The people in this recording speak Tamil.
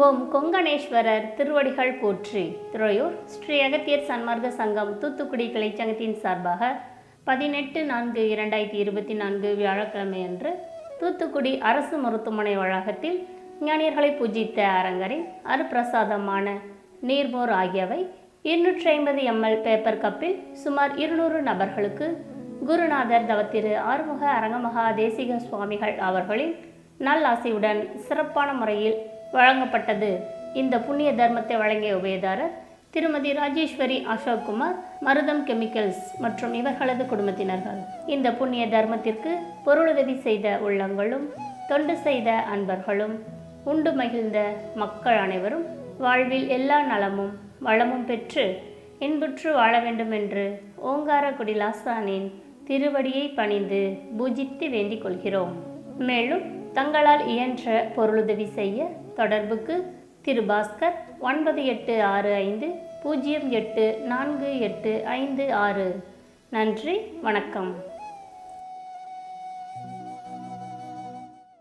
ஓம் கொங்கணேஸ்வரர் திருவடிகள் போற்றி. துறையூர் ஸ்ரீ அகத்தியர் சன்மார்க்க சங்கம் தூத்துக்குடி கிளைச்சங்கத்தின் சார்பாக பதினெட்டு நான்கு இரண்டாயிரத்தி இருபத்தி நான்கு வியாழக்கிழமை அன்று தூத்துக்குடி அரசு மருத்துவமனை வளாகத்தில் ஞானியர்களை பூஜித்த அரங்கரின் அருப்பிரசாதமான நீர்மோர் ஆகியவை இருநூற்றி ஐம்பது எம்எல் பேப்பர் கப்பில் சுமார் இருநூறு நபர்களுக்கு குருநாதர் தவத்திரு ஆறுமுக அரங்கமகா தேசிக சுவாமிகள் அவர்களின் நல்லாசையுடன் சிறப்பான முறையில் வழங்கப்பட்டது. இந்த புண்ணிய தர்மத்தை வழங்கிய உபயதாரர் திருமதி ராஜேஸ்வரி அசோக்குமார் மருதம் கெமிக்கல்ஸ் மற்றும் இவர்களது குடும்பத்தினர்கள். இந்த புண்ணிய தர்மத்திற்கு பொருளுதவி செய்த உள்ளங்களும் தொண்டு செய்த அன்பர்களும் உண்டு மகிழ்ந்த மக்கள் அனைவரும் வாழ்வில் எல்லா நலமும் வளமும் பெற்று இன்புற்று வாழ வேண்டும் என்று ஓங்காரக்குடி லாசானின் திருவடியை பணிந்து பூஜித்து வேண்டிக் கொள்கிறோம். மேலும் தங்களால் இயன்ற பொருளுதவி செய்ய தொடர்புக்கு திரு பாஸ்கர் ஒன்பது எட்டு ஆறு ஐந்து பூஜ்ஜியம் எட்டு நான்கு எட்டு ஐந்து ஆறு. நன்றி வணக்கம்.